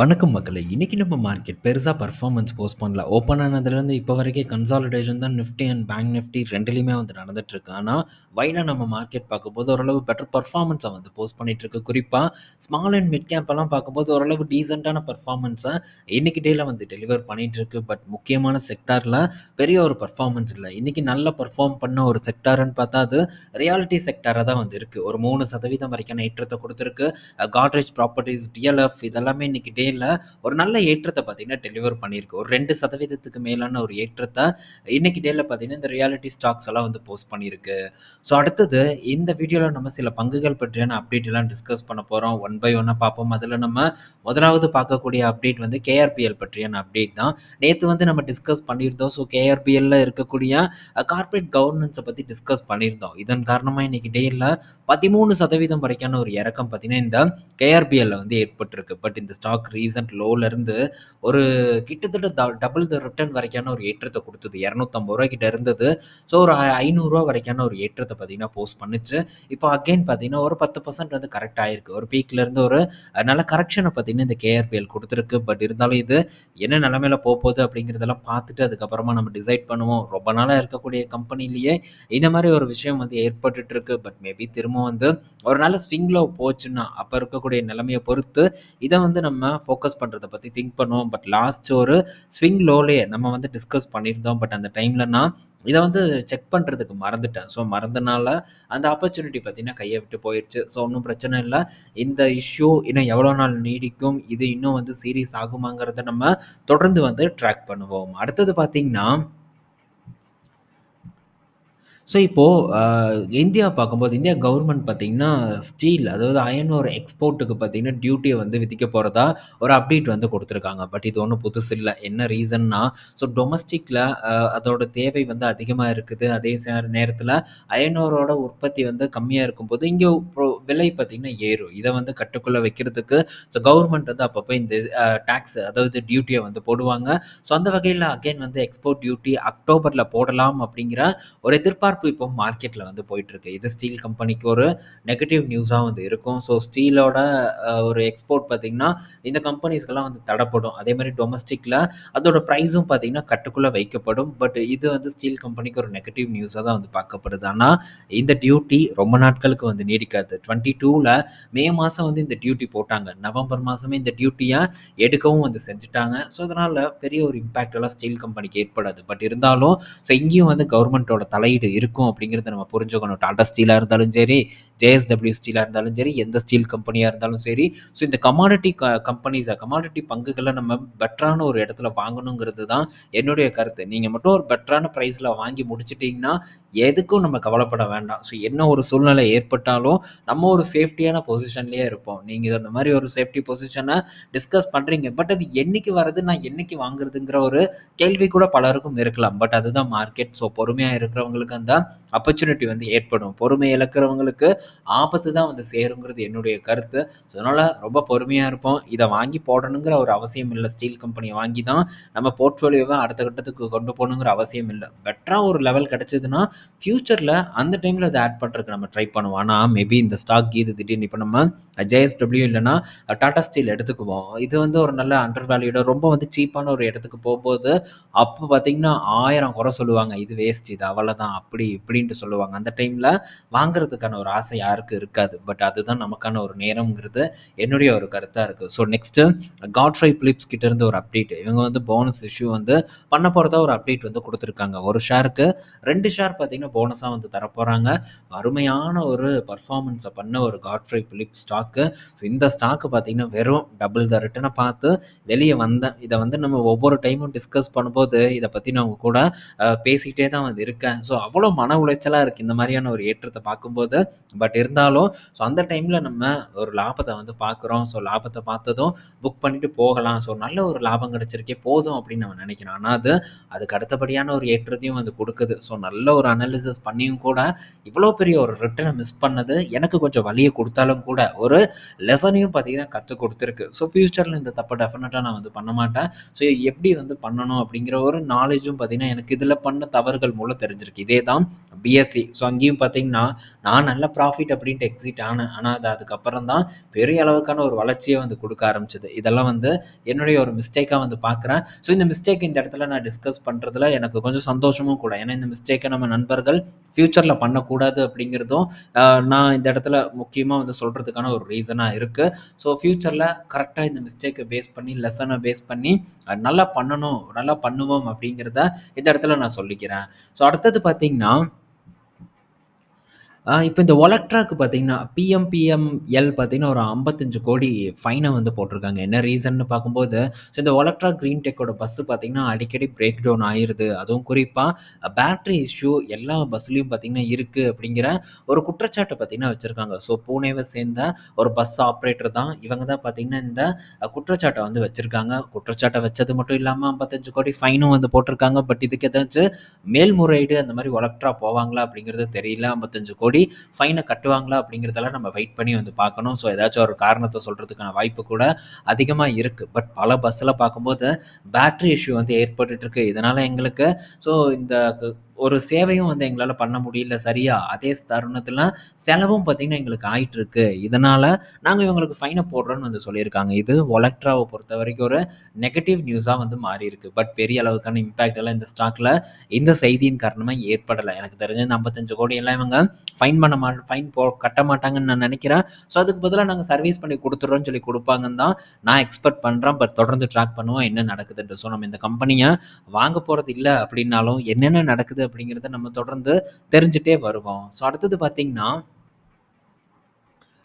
வணக்கம் மக்களை இன்றைக்கி நம்ம மார்க்கெட் பெருசாக பர்ஃபார்மன்ஸ் போஸ்ட் பண்ணல. ஓப்பன் ஆனதுலேருந்து இப்போ வரைக்கும் கன்சாலிடேஷன் தான் நிஃப்டி அண்ட் பேங்க் நிஃப்டி ரெண்டுலேயுமே வந்து நடந்துட்டுருக்கு. ஆனால் வைடாக நம்ம மார்க்கெட் பார்க்கும்போது ஓரளவு பெட்டர் பர்ஃபார்மன்ஸை வந்து போஸ்ட் பண்ணிகிட்ருக்கு குறிப்பாக ஸ்மால் அண்ட் மிட் கேப்பெல்லாம் பார்க்கும்போது ஓரளவு டீசெண்டான பர்ஃபார்மன்ஸை இன்றைக்கி டேயில் வந்து டெலிவர் பண்ணிகிட்ருக்கு பட் முக்கியமான செக்டாரில் பெரிய ஒரு பர்ஃபார்மன்ஸ் இல்லை. இன்றைக்கி நல்லா பர்ஃபார்ம் பண்ண ஒரு செக்டார்னு பார்த்தா அது ரியாலிட்டி செக்டாராக தான் வந்து இருக்குது ஒரு மூணு சதவீதம் வரைக்கான ஏற்றத்தை கொடுத்துருக்கு. காட்ரேஜ் ப்ராப்பர்ட்டீஸ், டிஎல்எஃப் இதெல்லாமே இன்றைக்கி டே மேல ஒரு நல்ல ஏற்றத்தை பார்த்தீங்கன்னா, டெலிவர் பண்ணியிருக்கு. ஒரு ரெண்டு சதவீதத்துக்கு மேலான ஒரு ஏற்றத்தை இன்னைக்கு டேல பார்த்தீங்கன்னா, இந்த ரியாலிட்டி ஸ்டாக்ஸ் எல்லாம் வந்து போஸ்ட் பண்ணியிருக்கு. ஸோ அடுத்தது இந்த வீடியோவில் நம்ம சில பங்குகள் பற்றியான அப்டேட் எல்லாம் டிஸ்கஸ் பண்ண போகிறோம் ஒன் பை ஒன்னாக பார்ப்போம். அதில் நம்ம முதலாவது பார்க்கக்கூடிய அப்டேட் வந்து கேஆர்பிஎல் பற்றியான அப்டேட் தான். நேற்று வந்து நம்ம டிஸ்கஸ் பண்ணியிருந்தோம். ஸோ கேஆர்பிஎல்ல இருக்கக்கூடிய கார்பரேட் கார்ப்பரேட் பற்றி டிஸ்கஸ் பண்ணியிருந்தோம். இதன் காரணமாக இன்னைக்கு டேயில் பதிமூணு சதவீதம் வரைக்கான ஒரு இறக்கம் பார்த்தீங்கன்னா, இந்த கேஆர்பிஎல்ல வந்து ஏற்பட்டிருக்கு. பட் இந்த ஸ்டாக் ரீசன்ட் லோலேருந்து ஒரு கிட்டத்தட்ட டபுள் த ரிட்டர்ன் வரைக்கான ஒரு ஏற்றத்தை கொடுத்தது இரநூத்தம்பது ரூபா கிட்ட இருந்தது. ஸோ ஒரு ஐநூறுரூவா வரைக்கான ஒரு ஏற்றத்தை பார்த்தீங்கன்னா, போஸ்ட் பண்ணுச்சு. இப்போ அகைன் பார்த்தீங்கன்னா, ஒரு 10% வந்து கரெக்ட் ஆயிருக்கு. ஒரு பீக்லேருந்து ஒரு நல்ல கரெக்ஷனை பார்த்தீங்கன்னா, இந்த கேஆர்பிஎல் கொடுத்துருக்கு பட் இருந்தாலும் இது என்ன நிலமையில போகுது அப்படிங்கிறதெல்லாம் பார்த்துட்டு அதுக்கப்புறமா நம்ம டிசைட் பண்ணுவோம். ரொம்ப நாளாக இருக்கக்கூடிய கம்பெனிலேயே இந்த மாதிரி ஒரு விஷயம் வந்து ஏற்பட்டுட்டு இருக்கு. பட் மேபி திரும்ப வந்து ஒரு நல்ல ஸ்விங்கில் லோ போச்சுன்னா, அப்போ இருக்கக்கூடிய நிலைமைய பொறுத்து இதை வந்து நம்ம ஃபோக்கஸ் பண்ணுறத பற்றி திங்க் பண்ணுவோம். பட் லாஸ்ட் ஒரு ஸ்விங் லோலே நம்ம வந்து டிஸ்கஸ் பண்ணியிருந்தோம். பட் அந்த டைமில் நான் இதை வந்து செக் பண்ணுறதுக்கு மறந்துட்டேன். ஸோ மறந்தனால அந்த ஆப்பர்ச்சுனிட்டி பார்த்தீங்கன்னா, கையை விட்டு போயிடுச்சு ஸோ ஒன்றும் பிரச்சனை இல்லை இந்த இஷ்யூ இன்னும் எவ்வளோ நாள் நீடிக்கும்? இது இன்னும் வந்து சீரியஸ் ஆகுமாங்கிறத நம்ம தொடர்ந்து வந்து ட்ராக் பண்ணுவோம். அடுத்தது பார்த்திங்கன்னா ஸோ இப்போது இந்தியா பார்க்கும்போது இந்தியா கவர்மெண்ட் பார்த்திங்கன்னா ஸ்டீல் அதாவது அயன் ஒரு எக்ஸ்போர்ட்டுக்கு பார்த்தீங்கன்னா, டியூட்டியை வந்து விதிக்க போகிறதா ஒரு அப்டேட் வந்து கொடுத்துருக்காங்க பட் இது ஒன்றும் புதுசு இல்லை என்ன ரீசன்னா, ஸோ டொமஸ்டிக்கில் அதோட தேவை வந்து அதிகமாக இருக்குது. அதே நேரத்தில் அயனோரோட உற்பத்தி வந்து கம்மியாக இருக்கும்போது, இங்கே விலை பார்த்தீங்கன்னா ஏறும். இதை வந்து கட்டுக்குள்ளே வைக்கிறதுக்கு ஸோ கவர்மெண்ட் வந்து அப்பப்போ இந்த டேக்ஸ் அதாவது டியூட்டியை வந்து போடுவாங்க. ஸோ அந்த வகையில் அகைன் வந்து எக்ஸ்போர்ட் டியூட்டி அக்டோபரில் போடலாம் அப்படிங்கிற ஒரு எதிர்பார்ப்பு இப்போ மார்க்கெட்டில் வந்து போயிட்டுருக்கு. இது ஸ்டீல் கம்பெனிக்கு ஒரு நெகட்டிவ் நியூஸாக வந்து இருக்கும். ஸோ ஸ்டீலோட ஒரு எக்ஸ்போர்ட் பார்த்தீங்கன்னா, இந்த கம்பெனிஸ்க்கெல்லாம் வந்து தடப்படும். அதே மாதிரி டொமஸ்டிக்கில் அதோட ப்ரைஸும் பார்த்தீங்கன்னா, கட்டுக்குள்ளே வைக்கப்படும். பட் இது வந்து ஸ்டீல் கம்பெனிக்கு ஒரு நெகட்டிவ் நியூஸாக தான் வந்து பார்க்கப்படுது. ஆனால் இந்த டியூட்டி ரொம்ப நாட்களுக்கு வந்து நீடிக்காது. 22ல மே மாதம் வந்து இந்த டியூட்டி போட்டாங்க. நவம்பர் மாதமே இந்த டியூட்டியை எடுக்கவும் வந்து செஞ்சுட்டாங்க. ஸோ அதனால் பெரிய ஒரு இம்பேக்டெல்லாம் ஸ்டீல் கம்பெனிக்கு ஏற்படாது. பட் இருந்தாலும் ஸோ இங்கேயும் வந்து கவர்மெண்ட்டோட தலையீடு இருக்கும் அப்படிங்கிறத நம்ம புரிஞ்சுக்கணும். டாடா ஸ்டீலாக இருந்தாலும் சரி, ஜேஎஸ்டபிள்யூ ஸ்டீலாக இருந்தாலும் சரி, எந்த ஸ்டீல் கம்பெனியாக இருந்தாலும் சரி, ஸோ இந்த கமாடிட்டி க கம்பெனிஸ கமாடிட்டி பங்குகளை நம்ம பெட்டரான ஒரு இடத்துல வாங்கணுங்கிறது தான் என்னுடைய கருத்து. நீங்கள் மட்டும் ஒரு பெட்டரான ப்ரைஸில் வாங்கி முடிச்சிட்டிங்கன்னா எதுக்கும் நம்ம கவலைப்பட வேண்டாம். ஸோ என்ன ஒரு சூழ்நிலை ஏற்பட்டாலும், நம்ம ஒரு சேஃப்டியான பொசிஷன்லேயே இருப்போம். நீங்கள் அந்த மாதிரி ஒரு சேஃப்டி பொசிஷனை டிஸ்கஸ் பண்ணுறீங்க பட் அது என்னைக்கு வர்றது நான் என்னைக்கு வாங்குறதுங்கிற ஒரு கேள்வி கூட பலருக்கும் இருக்கலாம். பட் அதுதான் மார்க்கெட். ஸோ பொறுமையாக இருக்கிறவங்களுக்கு அந்த ஆப்பர்ச்சுனிட்டி வந்து ஏற்படும். பொறுமை இழக்கிறவங்களுக்கு ஆபத்து தான் வந்து சேருங்கிறது என்னுடைய கருத்து. ஸோ அதனால் ரொம்ப பொறுமையாக இருப்போம். இதை வாங்கி போடணுங்கிற ஒரு அவசியம் இல்லை ஸ்டீல் கம்பெனியை வாங்கி தான் நம்ம போர்ட்ஃபோலியோவை அடுத்த கட்டத்துக்கு கொண்டு போகணுங்கிற அவசியம் இல்லை பெட்டரா ஒரு லெவல் கிடச்சதுன்னா ஃப்யூச்சரில் அந்த டைமில் அதை ஆட் பண்ணுறதுக்கு நம்ம ட்ரை பண்ணுவோம். ஆனால் மேபி இந்த ஸ்டாக் இது திடீர்னு இப்போ நம்ம ஜேஎஸ்டபிள்யூ இல்லைன்னா டாடா ஸ்டீல் எடுத்துக்குவோம். இது வந்து ஒரு நல்ல அண்டர் வேல்யூட ரொம்ப வந்து சீப்பான ஒரு இடத்துக்கு போகும்போது அப்போ பார்த்தீங்கன்னா, ஆயிரம் குறை சொல்லுவாங்க. இது வேஸ்ட் இது அவ்வளோதான் அப்படி இப்படின்ட்டு சொல்லுவாங்க. அந்த டைம்ல வாங்குறதுக்கான ஒரு ஆசை யாருக்கும் இருக்காது. பட் அதுதான் நமக்கான ஒரு நேரம்ங்கிறது என்னுடைய ஒரு கருத்தா இருக்கு. ஸோ நெக்ஸ்ட்டு காட்ஃப்ரை பிலிப்ஸ் கிட்ட இருந்து ஒரு அப்டேட். இவங்க வந்து போனஸ் இஷ்யூ வந்து பண்ண போறதா ஒரு அப்டேட் வந்து கொடுத்துருக்காங்க ஒரு ஷேருக்கு ரெண்டு ஷேர் பார்த்தீங்கன்னா, போனஸா வந்து தரப்போறாங்க. அருமையான ஒரு பர்ஃபார்மன்ஸை பண்ண ஒரு காட்ஃப்ரை பிலிப்ஸ் ஸ்டாக்கு. ஸோ இந்த ஸ்டாக்கு பார்த்தீங்கன்னா, வெறும் டபுள் த ரிட்டனை பார்த்து வெளியே வந்தேன். இதை வந்து நம்ம ஒவ்வொரு டைமும் டிஸ்கஸ் பண்ணும்போது, இதை பற்றி நான் உங்க கூட பேசிகிட்டே தான் வந்து இருக்கேன். ஸோ அவ்வளோ மன உளைச்சலாக இருக்குது இந்த மாதிரியான ஒரு ஏற்றத்தை பார்க்கும்போது. பட் இருந்தாலும் ஸோ அந்த டைமில் நம்ம ஒரு லாபத்தை வந்து பார்க்குறோம். ஸோ லாபத்தை பார்த்ததும் புக் பண்ணிட்டு போகலாம். ஸோ நல்ல ஒரு லாபம் கிடச்சிருக்கே போதும் அப்படின்னு நம்ம நினைக்கிறோம். ஆனால் அது அதுக்கு அடுத்தபடியான ஒரு ஏற்றத்தையும் வந்து கொடுக்குது ஸோ நல்ல ஒரு அனாலிசிஸ் பண்ணியும் கூட, இவ்வளோ பெரிய ஒரு ரிட்டனை மிஸ் பண்ணது எனக்கு கொஞ்சம் வழியை கொடுத்தாலும் கூட, ஒரு லெசனையும் பார்த்தீங்கன்னா கற்றுக் கொடுத்துருக்கு ஸோ ஃப்யூச்சரில் இந்த தப்பை டெஃபினட்டாக நான் வந்து பண்ண மாட்டேன். ஸோ எப்படி வந்து பண்ணணும் அப்படிங்கிற ஒரு நாலேஜும் பார்த்தீங்கன்னா, எனக்கு இதில் பண்ண தவறுகள் மூலம் தெரிஞ்சிருக்கு. இதே தான் பிஎஸ்சி ஸோ அங்கேயும் பார்த்தீங்கன்னா நான் நல்ல ப்ராஃபிட் அப்படின்ட்டு எக்ஸிட் ஆனேன். ஆனால் அது அதுக்கப்புறம் தான் பெரிய அளவுக்கான ஒரு வளர்ச்சியை வந்து கொடுக்க ஆரம்பிச்சது. இதெல்லாம் வந்து என்னுடைய ஒரு மிஸ்டேக்காக வந்து பார்க்குறேன். ஸோ இந்த மிஸ்டேக் இந்த இடத்துல நான் டிஸ்கஸ் பண்ணுறதுல எனக்கு கொஞ்சம் சந்தோஷமும் கூட. ஏன்னா இந்த மிஸ்டேக்கை நம்ம நண்பர்கள் ஃப்யூச்சரில் பண்ணக்கூடாது அப்படிங்கிறதும் நான் இந்த இடத்துல முக்கியமாக வந்து சொல்கிறதுக்கான ஒரு ரீசனாக இருக்குது ஸோ ஃப்யூச்சரில் கரெக்டாக இந்த மிஸ்டேக்கை பேஸ் பண்ணி லெசனை பேஸ் பண்ணி நல்லா பண்ணணும் நல்லா பண்ணுவோம் அப்படிங்கிறத இந்த இடத்துல நான் சொல்லிக்கிறேன். ஸோ அடுத்தது பார்த்தீங்கன்னா know? இப்போ இந்த ஒலக்ட்ராக்கு பார்த்தீங்கன்னா பிஎம்பிஎம்எல் பார்த்தீங்கன்னா ஒரு 55 கோடி ஃபைனை வந்து போட்டிருக்காங்க. என்ன ரீசன்னு பார்க்கும்போது ஸோ இந்த ஒலக்ட்ரா க்ரீன் டெக்கோட பஸ்ஸு பார்த்தீங்கன்னா அடிக்கடி பிரேக் டவுன் ஆயிடுது அதுவும் குறிப்பாக பேட்டரி இஷ்யூ எல்லா பஸ்லேயும் பார்த்தீங்கன்னா இருக்குது அப்படிங்கிற ஒரு குற்றச்சாட்டை பார்த்தீங்கன்னா வச்சுருக்காங்க. ஸோ பூனேவை சேர்ந்த ஒரு பஸ் ஆப்ரேட்டர் தான் இவங்க தான் பார்த்தீங்கன்னா இந்த குற்றச்சாட்டை வந்து வச்சுருக்காங்க. குற்றச்சாட்டை வச்சது மட்டும் இல்லாமல் 55 கோடி ஃபைனும் வந்து போட்டிருக்காங்க. பட் இதுக்கு ஏதாச்சும் மேல்முறையீடு அந்த மாதிரி ஒலக்ட்ரா போவாங்களா அப்படிங்கிறது தெரியல. 55 கோடி ஃபைனை கட்டுவாங்களா அப்படிங்கிறதெல்லாம் நம்ம வெயிட் பண்ணி வந்து பார்க்கணும். ஸோ ஏதாச்சும் ஒரு காரணத்தை சொல்கிறதுக்கான வாய்ப்பு கூட அதிகமாக இருக்குது பட் பல பஸ்ஸில் பார்க்கும்போது பேட்ரி இஷ்யூ வந்து ஏற்பட்டுருக்கு இதனால் எங்களுக்கு ஸோ இந்த ஒரு சேவையும் வந்து எங்களால் பண்ண முடியல சரியா? அதே தருணத்தில் செலவும் பார்த்திங்கன்னா எங்களுக்கு ஆயிட்டு இருக்கு இதனால் நாங்கள் இவங்களுக்கு ஃபைனை போடுறோன்னு வந்து சொல்லியிருக்காங்க. இது ஒலக்ட்ராவை பொறுத்த வரைக்கும் ஒரு நெகட்டிவ் நியூஸாக வந்து மாறி இருக்கு பட் பெரிய அளவுக்கான இம்பாக்ட் எல்லாம் இந்த ஸ்டாக்ல இந்த செய்தியின் காரணமாக ஏற்படலை. எனக்கு தெரிஞ்ச இந்த 55 கோடி எல்லாம் இவங்க ஃபைன் பண்ண மா ஃபைன் போ கட்ட மாட்டாங்கன்னு நான் நினைக்கிறேன். ஸோ அதுக்கு பதிலாக நாங்கள் சர்வீஸ் பண்ணி கொடுத்துட்றோன்னு சொல்லி கொடுப்பாங்கன்னு தான் நான் எக்ஸ்பெக்ட் பண்ணுறேன் பட் தொடர்ந்து ட்ராக் பண்ணுவோம் என்ன நடக்குதுன்ட்டு. ஸோ நம்ம இந்த கம்பெனியை வாங்க போகிறது இல்லை அப்படின்னாலும் என்னென்ன நடக்குது அப்படிங்கிறத நம்ம தொடர்ந்து தெரிஞ்சுட்டே வருவோம். ஸோ அடுத்தது பார்த்திங்கன்னா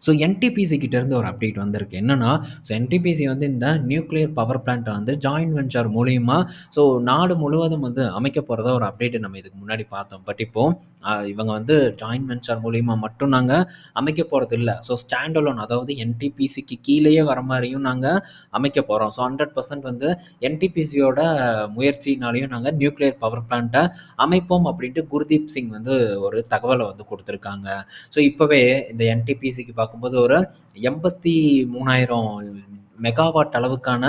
ஸோ என்டிபிசி கிட்டேருந்து ஒரு அப்டேட் வந்திருக்கு. என்னென்னா ஸோ என்டிபிசி வந்து இந்த நியூக்ளியர் பவர் பிளான்ட்டை வந்து ஜாயின்ட் வெஞ்சர் மூலியமாக ஸோ நாடு முழுவதும் வந்து அமைக்க போகிறதா ஒரு அப்டேட் நம்ம இதுக்கு முன்னாடி பார்த்தோம். பட் இப்போது இவங்க வந்து ஜாயின்ட் வெஞ்சர் மூலியமாக மட்டும் நாங்கள் அமைக்க போகிறது இல்லை. ஸோ ஸ்டாண்ட் அலோன் அதாவது என்டிபிசிக்கு கீழேயே வர மாதிரியும் நாங்கள் அமைக்க போகிறோம் ஸோ ஹண்ட்ரட் பர்சன்ட் வந்து என்டிபிசியோட முயற்சினாலையும் நாங்கள் நியூக்ளியர் பவர் பிளான்ட்டை அமைப்போம் அப்படின்ட்டு குர்தீப் சிங் வந்து ஒரு தகவலை வந்து கொடுத்துருக்காங்க. ஸோ இப்போவே இந்த என்டிபிசிக்கு பார்க்கும்போது ஒரு எண்பத்தி மூணாயிரம் மெகாவாட் அளவுக்கான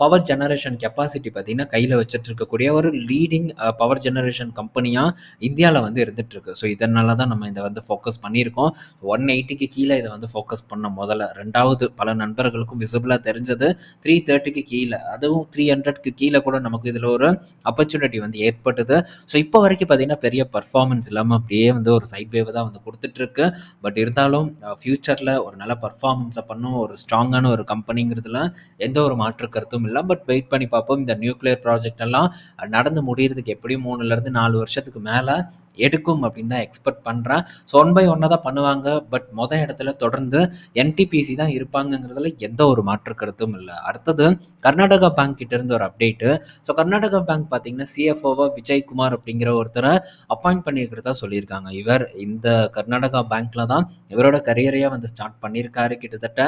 பவர் ஜெனரேஷன் கெப்பாசிட்டி பார்த்தீங்கன்னா கையில் வச்சுட்டு இருக்கக்கூடிய ஒரு லீடிங் பவர் ஜெனரேஷன் கம்பெனியாக இந்தியாவில் வந்து இருந்துகிட்ருக்கு ஸோ இதனால தான் நம்ம இதை வந்து ஃபோக்கஸ் பண்ணியிருக்கோம். ஒன் எயிட்டிக்கு கீழே இதை வந்து ஃபோக்கஸ் பண்ண முதல்ல. ரெண்டாவது பல நண்பர்களுக்கும் விசிபிளாக தெரிஞ்சது. த்ரீ தேர்ட்டிக்கு கீழே அதுவும் த்ரீ ஹண்ட்ரட்க்கு கீழே கூட நமக்கு இதில் ஒரு ஆப்பர்ச்சுனிட்டி வந்து ஏற்பட்டது. ஸோ இப்போ வரைக்கும் பார்த்தீங்கன்னா பெரிய பர்ஃபார்மன்ஸ் இல்லாமல் அப்படியே வந்து ஒரு சைட் வேவ் தான் வந்து கொடுத்துட்ருக்கு பட் இருந்தாலும் ஃப்யூச்சரில் ஒரு நல்ல பர்ஃபார்மன்ஸை பண்ணும் ஒரு ஸ்ட்ராங்கான ஒரு அப்படிங்கிறதுல எந்த ஒரு மாற்று கருத்தும் இல்லை. பட் வெயிட் பண்ணி பார்ப்போம். இந்த நியூக்ளியர் ப்ராஜெக்ட் எல்லாம் நடந்து முடியறதுக்கு எப்படியும் மூணுலேருந்து நாலு வருஷத்துக்கு மேலே எடுக்கும் அப்படின்னு தான் எக்ஸ்பெக்ட் பண்ணுறேன் ஸோ ஒன் பை ஒன்னாக தான் பண்ணுவாங்க. பட் மொதல் இடத்துல தொடர்ந்து என்டிபிசி தான் இருப்பாங்கங்கிறதுல எந்த ஒரு மாற்று கருத்தும் இல்லை. அடுத்தது கர்நாடகா பேங்க் கிட்டேருந்து ஒரு அப்டேட்டு ஸோ கர்நாடகா பேங்க் பார்த்தீங்கன்னா சிஎஃப்ஓவா விஜய்குமார் அப்படிங்கிற ஒருத்தரை அப்பாயிண்ட் பண்ணியிருக்கிறதா சொல்லியிருக்காங்க. இவர் இந்த கர்நாடகா பேங்க்கில் தான் இவரோட கரியரையாக வந்து ஸ்டார்ட் பண்ணியிருக்காரு கிட்டத்தட்ட.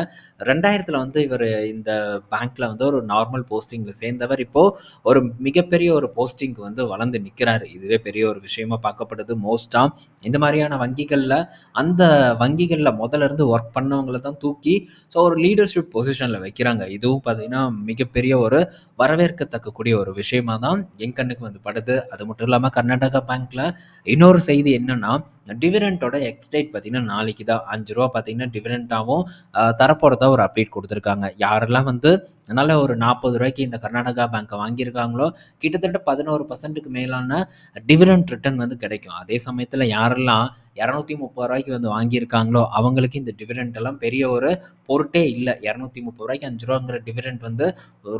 ரெண்டாயிரத்தில் வந்து இவர் இந்த பேங்க்கில் வந்து ஒரு நார்மல் போஸ்டிங்கில் சேர்ந்தவர். இப்போது ஒரு மிகப்பெரிய ஒரு போஸ்டிங்க்கு வந்து வளர்ந்து நிற்கிறாரு இதுவே பெரிய ஒரு விஷயமா தேவைப்படுது மோஸ்ட்டாக இந்த மாதிரியான வங்கிகளில் அந்த வங்கிகளில் முதல்ல இருந்து ஒர்க் பண்ணவங்கள தான் தூக்கி ஸோ ஒரு லீடர்ஷிப் பொசிஷனில் வைக்கிறாங்க. இதுவும் பார்த்தீங்கன்னா மிகப்பெரிய ஒரு வரவேற்கத்தக்கக்கூடிய ஒரு விஷயமா தான் என் கண்ணுக்கு வந்து படுது. அது மட்டும் இல்லாமல் கர்நாடகா பேங்க்கில் இன்னொரு செய்தி என்னென்னா டிவிடெண்ட்டோட எக்ஸ்டேட் பார்த்தீங்கன்னா நாளைக்கு தான். அஞ்சு ரூபா பார்த்தீங்கன்னா டிவிடெண்ட்டாகவும் தரப்போகிறதா ஒரு அப்டேட் கொடுத்துருக்காங்க. யாரெல்லாம் வந்து நல்ல ஒரு நாற்பது ரூபாய்க்கு இந்த கர்நாடகா பேங்க்கை வாங்கியிருக்காங்களோ கிட்டத்தட்ட பதினோரு பர்சன்ட்டுக்கு மேலான டிவிடெண்ட் ரிட்டர்ன் வந்து கிடைக்கும் அதே சமயத்தில் யாரெல்லாம் இரநூத்தி முப்பது ரூபாய்க்கு வந்து வாங்கியிருக்காங்களோ அவங்களுக்கு இந்த டிவிடெண்ட் எல்லாம் பெரிய ஒரு பொருட்டே இல்லை. இரநூத்தி முப்பது ரூபாய்க்கு அஞ்சு ரூபாங்கிற டிவிடெண்ட் வந்து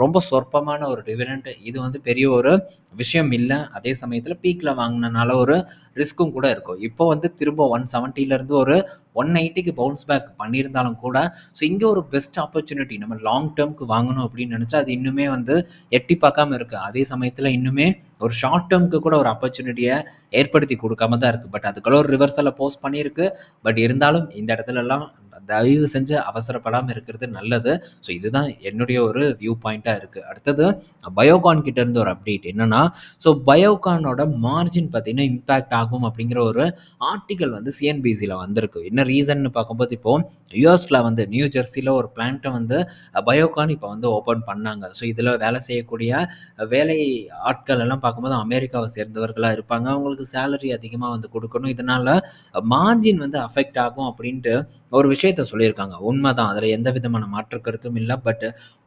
ரொம்ப சொற்பமான ஒரு டிவிடெண்ட் இது வந்து பெரிய ஒரு விஷயம் இல்லை. அதே சமயத்தில் பீக்கில் வாங்கினனால ஒரு ரிஸ்க்கும் கூட இருக்கும். இப்போ வந்து திரும்ப ஒன் செவன்ட்டிலேருந்து ஒரு ஒன் எயிட்டிக்கு பவுன்ஸ் பேக் பண்ணியிருந்தாலும் கூட ஸோ இங்கே ஒரு பெஸ்ட் ஆப்பர்ச்சுனிட்டி நம்ம லாங் டேர்ம்க்கு வாங்கணும் அப்படின்னு நினச்சா அது இன்னுமே வந்து எட்டி பார்க்காம இருக்குது அதே சமயத்தில் இன்னுமே ஒரு ஷார்ட் டேர்முக்கு கூட ஒரு ஆப்பர்ச்சுனிட்டியை ஏற்படுத்தி கொடுக்காம தான் இருக்குது பட் அதுக்குள்ள ஒரு ரிவர்சலை போஸ்ட் பண்ணியிருக்கு. பட் இருந்தாலும் இந்த இடத்துலலாம் தயவு செஞ்சு அவசரப்படாமல் இருக்கிறது நல்லது. ஸோ இதுதான் என்னுடைய ஒரு வியூ பாயிண்ட்டாக இருக்குது அடுத்தது பயோகான் கிட்டேருந்து ஒரு அப்டேட் என்னென்னா ஸோ பயோகானோட மார்ஜின் பார்த்தீங்கன்னா இம்பேக்ட் ஆகும் அப்படிங்கிற ஒரு ஆர்டிக்கல் வந்து சிஎன்பிசியில் வந்திருக்கு. என்ன ரீசன் ரீசன்னு பார்க்கும்போது இப்போது யூஎஸில் வந்து நியூ ஜெர்சியில் ஒரு பிளான்ட்டை வந்து பயோகான் இப்போ வந்து ஓப்பன் பண்ணாங்க. ஸோ இதில் வேலை செய்யக்கூடிய வேலை ஆட்கள் எல்லாம் பார்க்கும்போது அமெரிக்காவை சேர்ந்தவர்களாக இருப்பாங்க. அவங்களுக்கு சேலரி அதிகமாக வந்து கொடுக்கணும். இதனால் மார்ஜின் வந்து அஃபெக்ட் ஆகும் அப்படின்ட்டு ஒரு விஷயத்த சொல்லியிருக்காங்க. உண்மை தான். அதில் எந்த விதமான மாற்று கருத்தும் இல்லை. பட்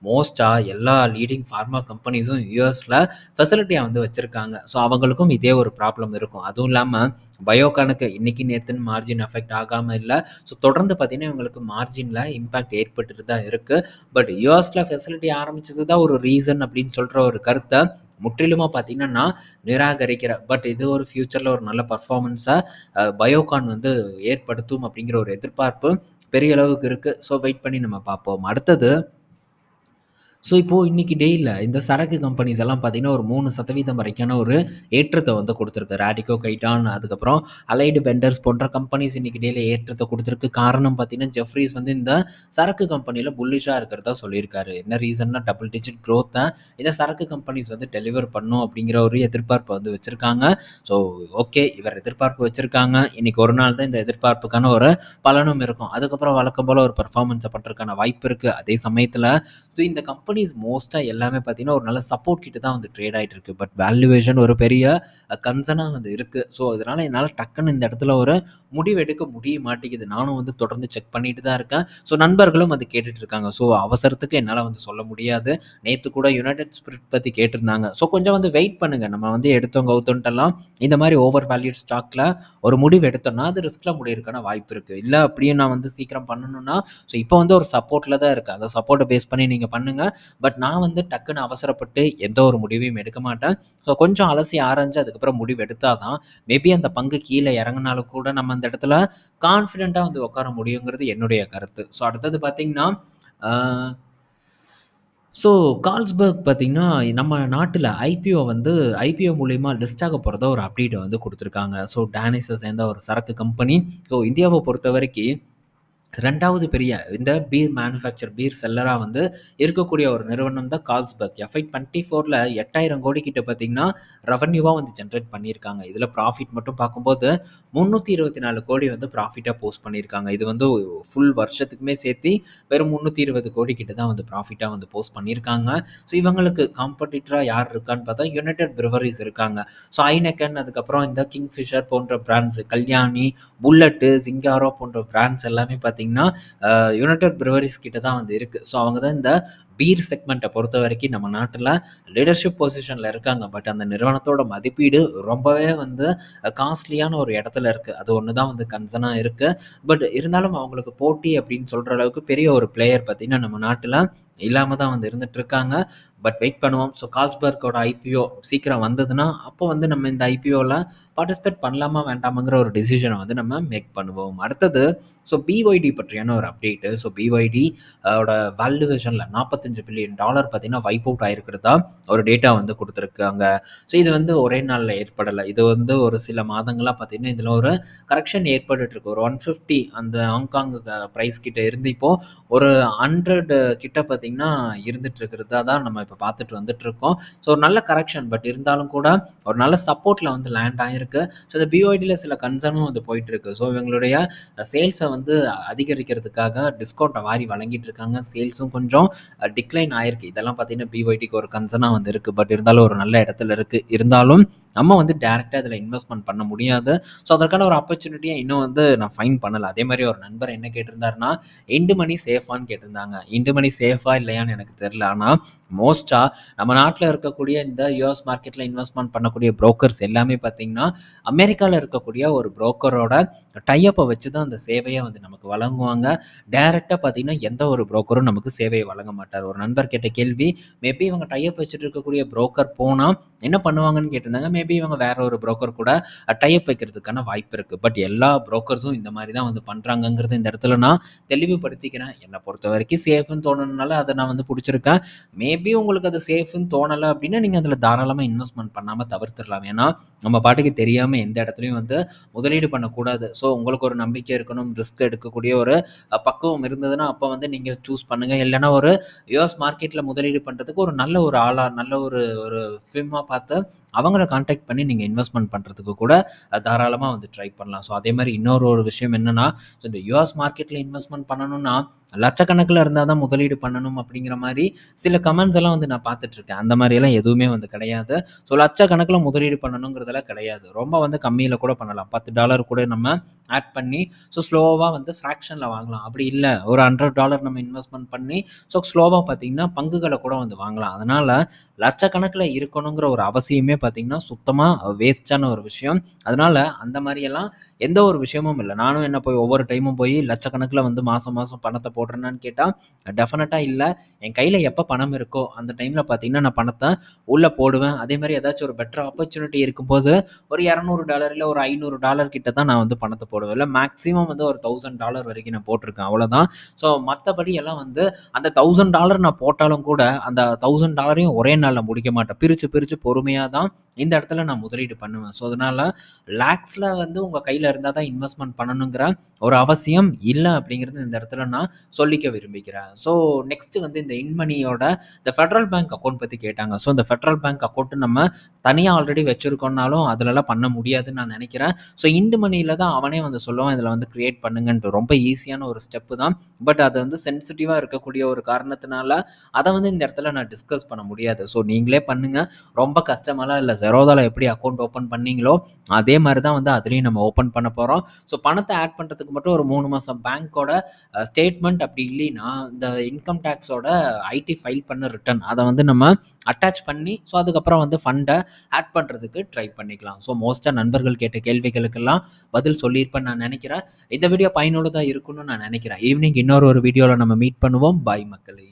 மோஸ்ட்டாக எல்லா லீடிங் ஃபார்மா கம்பெனிஸும் யூஎஸில் ஃபெசிலிட்டியாக வந்து வச்சுருக்காங்க. ஸோ அவங்களுக்கும் இதே ஒரு ப்ராப்ளம் இருக்கும். அதுவும் இல்லாமல் பயோகானுக்கு இன்றைக்கி நேற்றுன்னு மார்ஜின் அஃபெக்ட் ஆகாமல் இல்லை. ஸோ தொடர்ந்து பார்த்திங்கன்னா இவங்களுக்கு மார்ஜினில் இம்பேக்ட் ஏற்பட்டுட்டு தான் இருக்குது பட் யூஎஸில் ஃபெசிலிட்டி ஆரம்பிச்சது தான் ஒரு ரீசன் அப்படின்னு சொல்கிற ஒரு கருத்தை முற்றிலுமாக பார்த்தீங்கன்னா நான் நிராகரிக்கிறேன் பட் இது ஒரு ஃப்யூச்சரில் ஒரு நல்ல பர்ஃபார்மன்ஸாக பயோகான் வந்து ஏற்படுத்தும் அப்படிங்கிற ஒரு எதிர்பார்ப்பு பெரிய அளவுக்கு இருக்குது ஸோ வெயிட் பண்ணி நம்ம பார்ப்போம். அடுத்தது ஸோ இப்போது இன்றைக்கி டேயில் இந்த சரக்கு கம்பெனிஸ் எல்லாம் பார்த்திங்கன்னா ஒரு மூணு சதவீதம் வரைக்கான ஒரு ஏற்றத்தை வந்து கொடுத்துருக்கு ராடிகோ கைட்டான் அதுக்கப்புறம் அலைடு வெண்டர்ஸ் போன்ற கம்பெனிஸ் இன்றைக்கி டேயில் ஏற்றத்தை கொடுத்துருக்கு. காரணம் பார்த்திங்கன்னா ஜெஃப்ரிஸ் வந்து இந்த சரக்கு கம்பெனியில் புல்லிஷாக இருக்கிறதா சொல்லியிருக்காரு. என்ன ரீசன்னா டபுள் டிஜிட் க்ரோத்தை இந்த சரக்கு கம்பெனிஸ் வந்து டெலிவர் பண்ணும் அப்படிங்கிற ஒரு எதிர்பார்ப்பை வந்து வச்சுருக்காங்க. ஸோ ஓகே இவர் எதிர்பார்ப்பு வச்சுருக்காங்க. இன்றைக்கி ஒரு நாள் தான் இந்த எதிர்பார்ப்புக்கான ஒரு பலனும் இருக்கும். அதுக்கப்புறம் வழக்கம் போல் ஒரு பர்ஃபார்மன்ஸை பண்ணுறதுக்கான வாய்ப்பு இருக்குது அதே சமயத்தில் ஸோ இந்த கம்பெனி கம்பெனிஸ் மோஸ்ட்டாக எல்லாமே பார்த்தீங்கன்னா ஒரு நல்ல சப்போர்ட் கிட்ட தான் வந்து ட்ரேட் ஆகிட்டு இருக்கு. பட் வேல்யூவேஷன் ஒரு பெரிய கன்சர்னாக வந்து இருக்குது ஸோ அதனால் என்னால் டக்குன்னு இந்த இடத்துல ஒரு முடிவு எடுக்க முடிய மாட்டேங்குது. நானும் வந்து தொடர்ந்து செக் பண்ணிட்டு தான் இருக்கேன். ஸோ நண்பர்களும் அது கேட்டுட்டு இருக்காங்க. ஸோ அவசரத்துக்கு என்னால் வந்து சொல்ல முடியாது. நேற்று கூட யுனைடெட் ஸ்பிரிட் பற்றி கேட்டிருந்தாங்க. ஸோ கொஞ்சம் வந்து வெயிட் பண்ணுங்கள் நம்ம வந்து எடுத்தோம் கவுத்தோன்ட்டெல்லாம் இந்த மாதிரி ஓவர் வேல்யூட் ஸ்டாக்கில் ஒரு முடிவு எடுத்தோம்னா அது ரிஸ்கில் முடியிருக்கான வாய்ப்பு இருக்குது இல்லை அப்படியே நான் வந்து சீக்கிரம் பண்ணணும்னா ஸோ இப்போ வந்து ஒரு சப்போர்ட்டில் தான் இருக்குது அந்த சப்போர்ட்டை பேஸ் பண்ணி நீங்கள் பண்ணுங்கள் பட் நான் வந்து டக்குன்னு அவசரப்பட்டு எந்த ஒரு முடிவையும் எடுக்க மாட்டேன். ஸோ கொஞ்சம் அலசி ஆராய்ஞ்சு அதுக்கப்புறம் முடிவு எடுத்தால் தான் மேபி அந்த பங்கு கீழே இறங்கினாலும் கூட நம்ம அந்த இடத்துல கான்ஃபிடெண்ட்டாக வந்து உட்கார முடியுங்கிறது என்னுடைய கருத்து. ஸோ அடுத்தது பார்த்திங்கன்னா ஸோ கால்ஸ்பர்க் பார்த்திங்கன்னா நம்ம நாட்டில் ஐபிஓ வந்து ஐபிஓ மூலிமா லிஸ்ட் ஆக போகிறத ஒரு அப்டேட்டை வந்து கொடுத்துருக்காங்க. ஸோ டேனிஸை சேர்ந்த ஒரு சரக்கு கம்பெனி ஸோ இந்தியாவை பொறுத்த வரைக்கும் ரெண்டாவது பெரிய இந்த பீர் மேனுஃபேக்சர் பீர் செல்லராக வந்து இருக்கக்கூடிய ஒரு நிறுவனம் தான் கால்ஸ்பர்க் எஃப்ஐ டுவெண்ட்டி ஃபோரில் எட்டாயிரம் கோடி கிட்ட பார்த்தீங்கன்னா ரெவன்யூவாக வந்து ஜென்ரேட் பண்ணியிருக்காங்க. இதில் ப்ராஃபிட் மட்டும் பார்க்கும்போது முந்நூற்றி இருபத்தி நாலு கோடி வந்து ப்ராஃபிட்டாக போஸ்ட் பண்ணியிருக்காங்க. இது வந்து ஃபுல் வருஷத்துக்குமே சேர்த்து வெறும் முந்நூற்றி இருபது கோடி கிட்ட தான் வந்து ப்ராஃபிட்டாக வந்து போஸ்ட் பண்ணியிருக்காங்க. ஸோ இவங்களுக்கு காம்படிட்டராக யார் இருக்கான்னு பார்த்தா யுனைடெட் பிரிவரிஸ் இருக்காங்க. ஸோ ஐநெக்கன் அதுக்கப்புறம் இந்த கிங்ஃபிஷர் போன்ற பிராண்ட்ஸ் கல்யாணி புல்லட்டு சிங்காரோ போன்ற பிராண்ட்ஸ் எல்லாமே பார்த்தீங்கன்னா பார்த்தீங்கன்னா யுனைடெட் ப்ரிவரிஸ் கிட்ட தான் வந்து இருக்குது ஸோ அவங்க தான் இந்த பீர் செக்மெண்ட்டை பொறுத்த வரைக்கும் நம்ம நாட்டில் லீடர்ஷிப் பொசிஷனில் இருக்காங்க. பட் அந்த நிறுவனத்தோட மதிப்பீடு ரொம்பவே வந்து காஸ்ட்லியான ஒரு இடத்துல இருக்குது அது ஒன்று தான் வந்து கன்சர்னாக இருக்குது பட் இருந்தாலும் அவங்களுக்கு போட்டி அப்படின்னு சொல்கிற அளவுக்கு பெரிய ஒரு பிளேயர் பார்த்திங்கன்னா நம்ம நாட்டில் இல்லாமல் தான் வந்து இருந்துட்டு இருக்காங்க. பட் வெயிட் பண்ணுவோம். ஸோ கால்ஸ்பர்க்கோட ஐபிஓ சீக்கிரம் வந்ததுன்னா அப்போ வந்து நம்ம இந்த ஐபிஓவில் பார்ட்டிசிபேட் பண்ணலாமா வேண்டாமாங்கிற ஒரு டிசிஷனை வந்து நம்ம மேக் பண்ணுவோம். அடுத்தது ஸோ பிஒய்டி பற்றியான ஒரு அப்டேட்டு ஸோ பிஒய்டி அதோட வேல்யூவேஷனில் இருபத்தஞ்சு பில்லியன் டாலர் பார்த்தீங்கன்னா வைப் அவுட் ஆகிருக்கிறதா ஒரு டேட்டா வந்து கொடுத்துருக்காங்க. ஸோ இது வந்து ஒரே நாளில் ஏற்படலை. இது வந்து ஒரு சில மாதங்களாக பார்த்தீங்கன்னா இதில் ஒரு கரெக்ஷன் ஏற்பட்டுருக்கு ஒரு ஒன் ஃபிஃப்டி அந்த ஹாங்காங் ப்ரைஸ் கிட்ட இருந்து இப்போது ஒரு ஹண்ட்ரட் கிட்ட பார்த்தீங்கன்னா இருந்துட்டு இருக்கிறதா தான் நம்ம இப்போ பார்த்துட்டு வந்துட்டு இருக்கோம். ஸோ ஒரு நல்ல கரெக்ஷன் பட் இருந்தாலும் கூட ஒரு நல்ல சப்போர்ட்டில் வந்து லேண்ட் ஆகிருக்கு ஸோ இந்த பிஓடியில் சில கன்சர்னும் வந்து போயிட்டுருக்கு ஸோ இவங்களுடைய சேல்ஸை வந்து அதிகரிக்கிறதுக்காக டிஸ்கவுண்ட்டை வாரி வழங்கிட்டு இருக்காங்க. சேல்ஸும் கொஞ்சம் டிக்ளைன் ஆயிருக்கு. இதெல்லாம் பார்த்தீங்கன்னா பிஒய்டிக்கு ஒரு கன்சர்னாக வந்து இருக்குது பட் இருந்தாலும் ஒரு நல்ல இடத்துல இருக்குது இருந்தாலும் நம்ம வந்து டேரெக்டாக இதில் இன்வெஸ்ட்மெண்ட் பண்ண முடியாது. ஸோ அதற்கான ஒரு ஆப்பர்ச்சுனிட்டியை இன்னும் வந்து நான் ஃபைன் பண்ணலை. அதே மாதிரி ஒரு நண்பர் என்ன கேட்டிருந்தாருன்னா இண்டு மணி சேஃபான்னு கேட்டிருந்தாங்க. இண்டு மணி சேஃபா இல்லையான்னு எனக்கு தெரில ஆனால் மோஸ்ட்டாக நம்ம நாட்டில் இருக்கக்கூடிய இந்த யூஎஸ் மார்க்கெட்டில் இன்வெஸ்ட்மெண்ட் பண்ணக்கூடிய புரோக்கர்ஸ் எல்லாமே பார்த்திங்கன்னா அமெரிக்காவில் இருக்கக்கூடிய ஒரு புரோக்கரோட டைப்பை வச்சு தான் அந்த சேவையை வந்து நமக்கு வழங்குவாங்க. டைரெக்டாக பார்த்திங்கன்னா எந்த ஒரு புரோக்கரும் நமக்கு சேவையை வழங்க மாட்டார். ஒரு நண்பர் கேட்ட கேள்வி மேபி இவங்க டைப் வச்சுட்டு இருக்கக்கூடிய புரோக்கர் போனால் என்ன பண்ணுவாங்கன்னு கேட்டிருந்தாங்க. மேபி இவங்க வேற ஒரு புரோக்கர் கூட டைப் வைக்கிறதுக்கான வாய்ப்பு இருக்குது பட் எல்லா புரோக்கர்ஸும் இந்த மாதிரி தான் வந்து பண்ணுறாங்கங்கிறது இந்த இடத்துல நான் தெளிவுபடுத்திக்கிறேன். என்னை பொறுத்த வரைக்கும் சேஃப்னு தோணுனால அதை நான் வந்து பிடிச்சிருக்கேன். மேபி உங்களுக்கு அது சேஃப்னு தோணலை அப்படின்னா நீங்கள் அதில் தாராளமாக இன்வெஸ்ட்மெண்ட் பண்ணாமல் தவிர்த்துடலாம். ஏன்னா நம்ம பாட்டுக்கு தெரியாமல் எந்த இடத்துலையும் வந்து முதலீடு பண்ணக்கூடாது. ஸோ உங்களுக்கு ஒரு நம்பிக்கை இருக்கணும் ரிஸ்க் எடுக்கக்கூடிய ஒரு பக்குவம் இருந்ததுன்னா அப்போ வந்து நீங்கள் சூஸ் பண்ணுங்கள் இல்லைன்னா ஒரு யூஎஸ் மார்க்கெட்டில் முதலீடு பண்ணுறதுக்கு ஒரு நல்ல ஒரு ஆளாக நல்ல ஒரு ஒரு ஃபில்மாக பார்த்து அவங்கள காண்டாக்ட் பண்ணி நீங்கள் இன்வெஸ்ட்மெண்ட் பண்ணுறதுக்கு கூட தாராளமாக வந்து ட்ரை பண்ணலாம். ஸோ அதே மாதிரி இன்னொரு ஒரு விஷயம் என்னென்னா ஸோ இந்த யூஎஸ் மார்க்கெட்டில் இன்வெஸ்ட்மெண்ட் பண்ணணும்னா லட்சக்கணக்கில் இருந்தால் தான் முதலீடு பண்ணணும் அப்படிங்கிற மாதிரி சில கமெண்ட்ஸ் எல்லாம் வந்து நான் பார்த்துட்ருக்கேன். அந்த மாதிரியெல்லாம் எதுவுமே வந்து கிடையாது. ஸோ லட்சக்கணக்கில் முதலீடு பண்ணணுங்கிறதெல்லாம் கிடையாது. ரொம்ப வந்து கம்மியில் கூட பண்ணலாம். பத்து டாலர் கூட நம்ம ஆட் பண்ணி ஸோ ஸ்லோவாக வந்து ஃப்ராக்ஷனில் வாங்கலாம். அப்படி இல்லை. ஒரு ஹண்ட்ரட் டாலர் நம்ம இன்வெஸ்ட்மெண்ட் பண்ணி ஸோ ஸ்லோவாக பார்த்திங்கன்னா பங்குகளை கூட வந்து வாங்கலாம். அதனால் லட்சக்கணக்கில் இருக்கணுங்கிற ஒரு அவசியமே பார்த்திங்கன்னா சுத்தமாக வேஸ்டான ஒரு விஷயம். அதனால் அந்த மாதிரியெல்லாம் எந்த ஒரு விஷயமும் இல்லை. நானும் என்ன போய் ஒவ்வொரு டைமும் போய் லட்சக்கணக்கில் வந்து மாதம் மாதம் பணத்தை போடுறேன்னான்னு கேட்டால் டெஃபினட்டாக இல்லை. என் கையில் எப்போ பணம் இருக்கோ அந்த டைமில் பார்த்தீங்கன்னா நான் பணத்தை உள்ளே போடுவேன். அதே மாதிரி ஏதாச்சும் ஒரு பெட்டர் ஆப்பர்ச்சுனிட்டி இருக்கும்போது ஒரு இரநூறு டாலர் இல்லை ஒரு ஐநூறு டாலர் கிட்ட தான் நான் வந்து பணத்தை போடுவேன். இல்லை மேக்ஸிமம் வந்து ஒரு தௌசண்ட் டாலர் வரைக்கும் நான் போட்டிருக்கேன். அவ்வளோதான் ஸோ மற்றபடி எல்லாம் வந்து அந்த தௌசண்ட் டாலர் நான் போட்டாலும் கூட அந்த தௌசண்ட் டாலரையும் ஒரே நாளில் முடிக்க மாட்டேன். பிரித்து பிரித்து பொறுமையாக தான் இந்த இடத்துல நான் முதலீடு பண்ணுவேன். ஸோ அதனால் லேக்ஸில் வந்து உங்கள் கையில் இருந்தால் தான் இன்வெஸ்ட்மெண்ட் பண்ணணுங்கிற ஒரு அவசியம் இல்லை அப்படிங்கிறது இந்த இடத்துல நான் சொல்லிக்க விரும்பிக்கிறேன் ஸோ நெக்ஸ்ட்டு வந்து இந்த இன்மணியோட இந்த ஃபெட்ரல் பேங்க் அக்கௌண்ட் பற்றி கேட்டாங்க. ஸோ இந்த ஃபெட்ரல் பேங்க் அக்கௌண்ட்டு நம்ம தனியாக ஆல்ரெடி வச்சுருக்கோம்னாலும் அதிலலாம் பண்ண முடியாதுன்னு நான் நினைக்கிறேன். ஸோ இண்டு மணியில் தான் அவனே வந்து சொல்லுவான் இதில் வந்து க்ரியேட் பண்ணுங்கன்ட்டு. ரொம்ப ஈஸியான ஒரு ஸ்டெப்பு தான். பட் அது வந்து சென்சிட்டிவாக இருக்கக்கூடிய ஒரு காரணத்தினால அதை வந்து இந்த இடத்துல நான் டிஸ்கஸ் பண்ண முடியாது. ஸோ நீங்களே பண்ணுங்கள் ரொம்ப கஷ்டமெல்லாம் இல்லை சார் ஜெரோதாவில் எப்படி அக்கௌண்ட் ஓப்பன் பண்ணீங்களோ அதே மாதிரி தான் வந்து அதுலேயும் நம்ம ஓப்பன் பண்ண போகிறோம் ஸோ பணத்தை ஆட் பண்ணுறதுக்கு மட்டும் ஒரு மூணு மாதம் பேங்க்கோட ஸ்டேட்மெண்ட் அப்படி இல்லைன்னா இந்த இன்கம் டேக்ஸோட ஐடி ஃபைல் பண்ண ரிட்டர்ன் அதை வந்து நம்ம அட்டாச் பண்ணி ஸோ அதுக்கப்புறம் வந்து ஃபண்டை ஆட் பண்ணுறதுக்கு ட்ரை பண்ணிக்கலாம். ஸோ மோஸ்ட்டாக நண்பர்கள் கேட்ட கேள்விகளுக்கெல்லாம் பதில் சொல்லியிருப்பேன் நான் நினைக்கிறேன். இந்த வீடியோ பயனுள்ளதாக இருக்கும்னு நான் நினைக்கிறேன். ஈவினிங் இன்னொரு ஒரு வீடியோவில் நம்ம மீட் பண்ணுவோம். பாய் மக்களே.